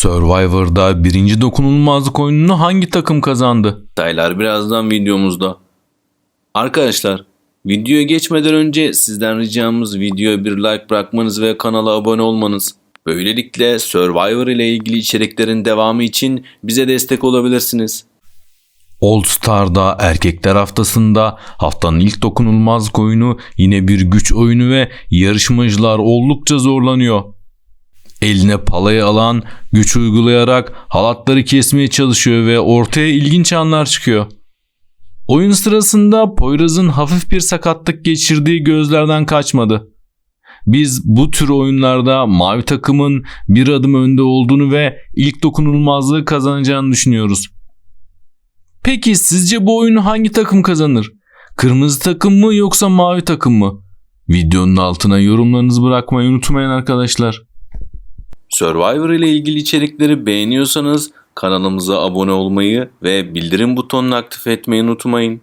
Survivor'da birinci dokunulmazlık oyununu hangi takım kazandı? Detaylar birazdan videomuzda. Arkadaşlar videoya geçmeden önce sizden ricamız videoya bir like bırakmanız ve kanala abone olmanız. Böylelikle Survivor ile ilgili içeriklerin devamı için bize destek olabilirsiniz. All Star'da erkekler haftasında haftanın ilk dokunulmazlık oyunu yine bir güç oyunu ve yarışmacılar oldukça zorlanıyor. Eline palayı alan güç uygulayarak halatları kesmeye çalışıyor ve ortaya ilginç anlar çıkıyor. Oyun sırasında Poyraz'ın hafif bir sakatlık geçirdiği gözlerden kaçmadı. Biz bu tür oyunlarda mavi takımın bir adım önde olduğunu ve ilk dokunulmazlığı kazanacağını düşünüyoruz. Peki sizce bu oyunu hangi takım kazanır? Kırmızı takım mı yoksa mavi takım mı? Videonun altına yorumlarınızı bırakmayı unutmayın arkadaşlar. Survivor ile ilgili içerikleri beğeniyorsanız kanalımıza abone olmayı ve bildirim butonunu aktif etmeyi unutmayın.